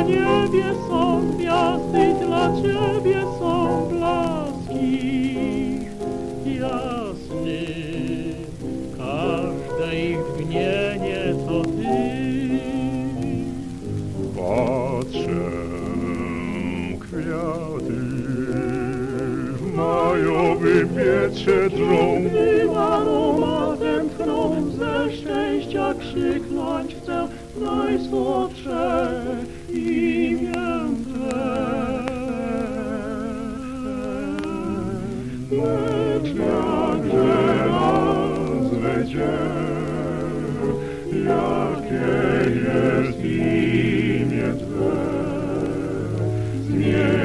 Na niebie są, gwiazdy dla ciebie są blaski jasny. Każde ich brzmienie to ty. Patrzę, kwiaty w majowym wietrze. Tym aromatem tchną, ze szczęścia krzyknąć chcę najsłodsze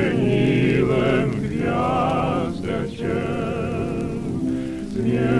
Zmieniłem gwiazdę Cię, zmieniłem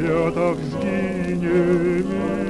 kwiatach zginie mi.